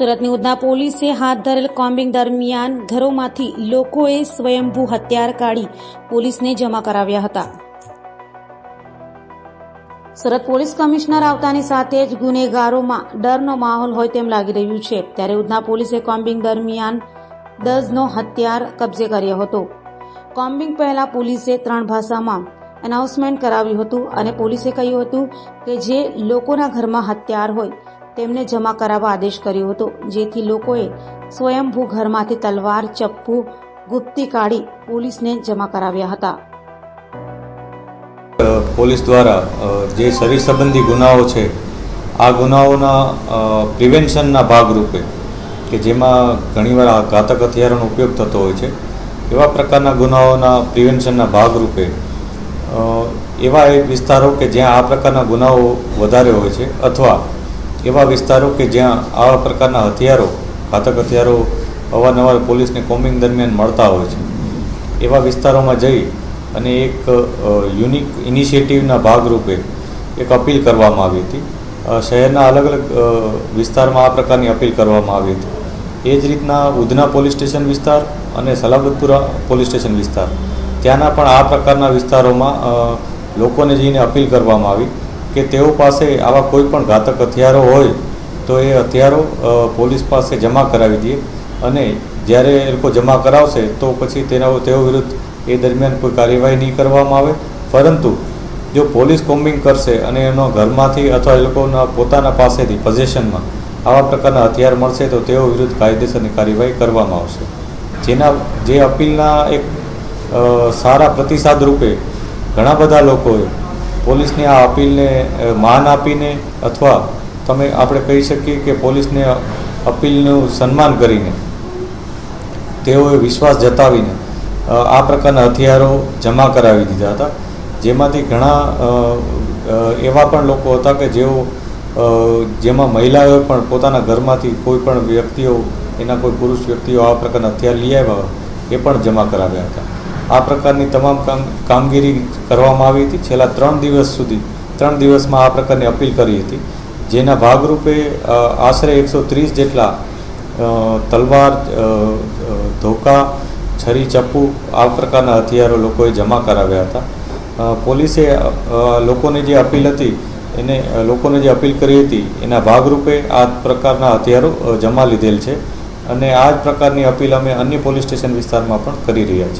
સુરતની ઉધના પોલીસે હાથ ધરેલ કોમ્બિંગ દરમિયાન ઘરોમાંથી લોકોએ સ્વયંભૂ હથિયાર કાઢી પોલીસને જમા કરાવ્યા હતા. સુરત પોલીસ કમિશનર આવતાની સાથે જ ગુનેગારોમાં ડરનો માહોલ હોય તેમ લાગી રહ્યું છે. ત્યારે ઉધના પોલીસે કોમ્બિંગ દરમિયાન દસનો હથિયાર કબજે કર્યો હતો. કોમ્બિંગ પહેલા પોલીસે ત્રણ ભાષામાં એનાઉન્સમેન્ટ કરાવ્યું હતું અને પોલીસે કહ્યું હતું કે જે લોકોના ઘરમાં હથિયાર હોય તેમને જમા કરાવવા આદેશ કર્યો હતો, જેથી લોકોએ સ્વયંભૂ ઘરમાંથી તલવાર, ચપ્પુ, ગુપ્તી કાઢી પોલીસને જમા કરાવ્યા હતા. પોલીસ દ્વારા જે શરીર સંબંધી ગુનાઓ છે, આ ગુનાઓના પ્રિવેન્શનના ભાગરૂપે, કે જેમાં ઘણીવાર ઘાતક હથિયારોનો ઉપયોગ થતો હોય છે, એવા પ્રકારના ગુનાઓના પ્રિવેન્શનના ભાગરૂપે એવા એ વિસ્તારો કે જ્યાં આ પ્રકારના ગુનાઓ વધારે હોય છે, અથવા એવા વિસ્તારો કે જ્યાં આવા પ્રકારના હથિયારો, ઘાતક હથિયારો અવારનવાર પોલીસને કોમ્બિંગ દરમિયાન મળતા હોય છે. એવા વિસ્તારોમાં જઈ અને એક યુનિક ઇનિશિયેટિવના ભાગરૂપે એક અપીલ કરવામાં આવી હતી. શહેરના અલગ અલગ વિસ્તારમાં આ પ્રકારની અપીલ કરવામાં આવી હતી. એ જ રીતના ઉધના પોલીસ સ્ટેશન વિસ્તાર અને સલાબતપુરા પોલીસ સ્ટેશન વિસ્તાર. ત્યાંના પણ આ પ્રકારના વિસ્તારોમાં લોકોને જઈને અપીલ કરવામાં આવી. કે તેઓ પાસે આવા કોઈ પણ ઘાતક હથિયારો હોય, તો એ હથિયારો પોલીસ પાસે જમા કરાવી દઈએ અને જ્યારે એ લોકો જમા કરાવશે, તો પછી તેના તેઓ વિરુદ્ધ એ દરમિયાન કોઈ કાર્યવાહી નહીં કરવામાં આવે. પરંતુ જો પોલીસ કોમ્બિંગ કરશે અને એનો ઘરમાંથી અથવા એ લોકોના પોતાના પાસેથી પોઝેશનમાં આવા પ્રકારના હથિયાર મળશે, તો તેઓ વિરુદ્ધ કાયદેસરની કાર્યવાહી કરવામાં આવશે. જેના, જે અપીલના એક સારા પ્રતિસાદ રૂપે ઘણા બધા લોકોએ પોલીસની આ અપીલને માન આપીને અથવા તમે આપણે કહી શકીએ કે પોલીસને અપીલનું સન્માન કરીને તેઓએ વિશ્વાસ જતાવીને આ પ્રકારના હથિયારો જમા કરાવી દીધા હતા. જેમાંથી ઘણા એવા પણ લોકો હતા કે જેઓ જેમાં મહિલાઓએ પણ પોતાના ઘરમાંથી કોઈ પણ વ્યક્તિઓ, એના કોઈ પુરુષ વ્યક્તિઓ આ પ્રકારના હથિયાર લઈ આવ્યા એ પણ જમા કરાવ્યા હતા. આ પ્રકારની તમામ કામ, કામગીરી કરવામાં આવી હતી. છેલ્લા ત્રણ દિવસ સુધી, ત્રણ દિવસમાં આ પ્રકારની અપીલ કરી હતી. જેના ભાગરૂપે આશરે એકસો ત્રીસ જેટલા તલવાર ધોકા, છરી, ચપ્પુ આ પ્રકારના હથિયારો લોકોએ જમા કરાવ્યા હતા. પોલીસે લોકોની જે અપીલ હતી, એને લોકોને જે અપીલ કરી હતી, એના ભાગરૂપે આ પ્રકારના હથિયારો જમા લીધેલ છે. અને આ જ પ્રકારની અપીલ અમે અન્ય પોલીસ સ્ટેશન વિસ્તારમાં પણ કરી રહ્યા છીએ.